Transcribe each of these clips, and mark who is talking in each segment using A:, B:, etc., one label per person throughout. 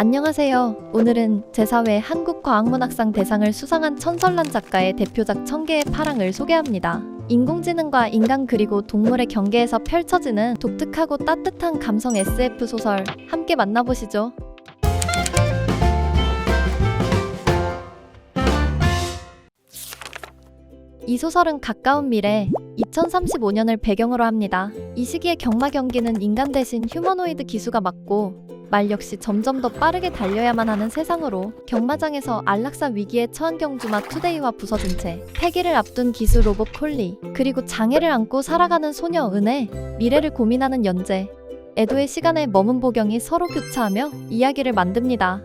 A: 안녕하세요. 오늘은 제4회 한국과학문학상 대상을 수상한 천설란 작가의 대표작 천개의 파랑을 소개합니다. 인공지능과 인간 그리고 동물의 경계에서 펼쳐지는 독특하고 따뜻한 감성 SF 소설 함께 만나보시죠. 이 소설은 가까운 미래 2035년을 배경으로 합니다. 이 시기에 경마 경기는 인간 대신 휴머노이드 기수가 맞고 말 역시 점점 더 빠르게 달려야만 하는 세상으로 경마장에서 안락사 위기에 처한 경주마 투데이와 부서진 채 폐기를 앞둔 기수 로봇 콜리 그리고 장애를 안고 살아가는 소녀 은혜 미래를 고민하는 연재 애도의 시간에 머문 보경이 서로 교차하며 이야기를 만듭니다.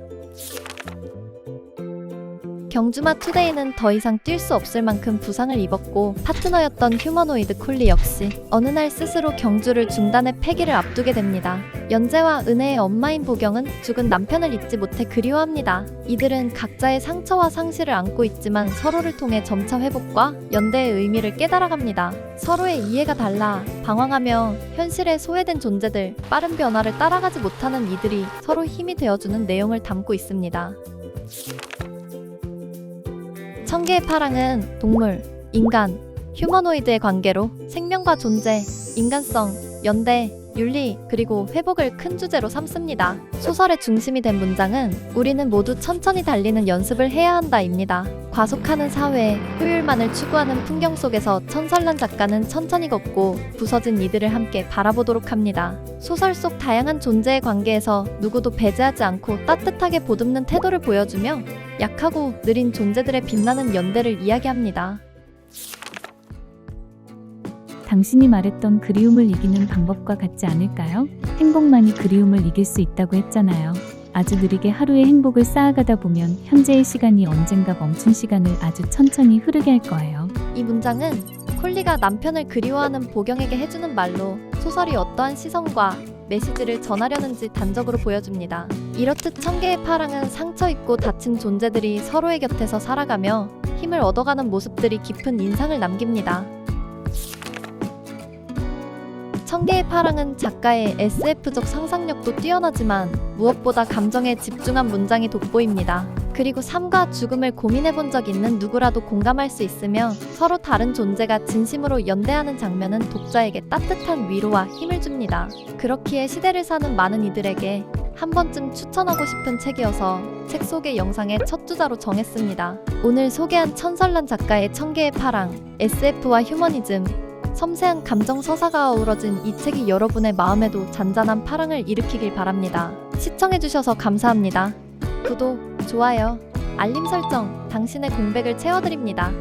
A: 경주마 투데이는 더 이상 뛸 수 없을 만큼 부상을 입었고 파트너였던 휴머노이드 콜리 역시 어느 날 스스로 경주를 중단해 폐기를 앞두게 됩니다. 연재와 은혜의 엄마인 보경은 죽은 남편을 잊지 못해 그리워합니다. 이들은 각자의 상처와 상실을 안고 있지만 서로를 통해 점차 회복과 연대의 의미를 깨달아갑니다. 서로의 이해가 달라 방황하며 현실에 소외된 존재들, 빠른 변화를 따라가지 못하는 이들이 서로 힘이 되어주는 내용을 담고 있습니다. 천개의 파랑은 동물, 인간, 휴머노이드의 관계로 생명과 존재, 인간성, 연대, 윤리, 그리고 회복을 큰 주제로 삼습니다. 소설의 중심이 된 문장은 우리는 모두 천천히 달리는 연습을 해야 한다입니다. 과속하는 사회, 효율만을 추구하는 풍경 속에서 천설란 작가는 천천히 걷고 부서진 이들을 함께 바라보도록 합니다. 소설 속 다양한 존재의 관계에서 누구도 배제하지 않고 따뜻하게 보듬는 태도를 보여주며 약하고 느린 존재들의 빛나는 연대를 이야기합니다.
B: 당신이 말했던 그리움을 이기는 방법과 같지 않을까요? 행복만이 그리움을 이길 수 있다고 했잖아요. 아주 느리게 하루의 행복을 쌓아가다 보면 현재의 시간이 언젠가 멈춘 시간을 아주 천천히 흐르게 할 거예요.
A: 이 문장은 콜리가 남편을 그리워하는 보경에게 해주는 말로 소설이 어떠한 시선과 메시지를 전하려는지 단적으로 보여줍니다. 이렇듯 천개의 파랑은 상처 입고 다친 존재들이 서로의 곁에서 살아가며 힘을 얻어가는 모습들이 깊은 인상을 남깁니다. 천개의 파랑은 작가의 SF적 상상력도 뛰어나지만 무엇보다 감정에 집중한 문장이 돋보입니다. 그리고 삶과 죽음을 고민해 본 적 있는 누구라도 공감할 수 있으며 서로 다른 존재가 진심으로 연대하는 장면은 독자에게 따뜻한 위로와 힘을 줍니다. 그렇기에 시대를 사는 많은 이들에게 한 번쯤 추천하고 싶은 책이어서 책 소개 영상의 첫 주자로 정했습니다. 오늘 소개한 천설란 작가의 천개의 파랑, SF와 휴머니즘, 섬세한 감정 서사가 어우러진 이 책이 여러분의 마음에도 잔잔한 파랑을 일으키길 바랍니다. 시청해주셔서 감사합니다. 구독, 좋아요, 알림 설정, 당신의 공백을 채워드립니다.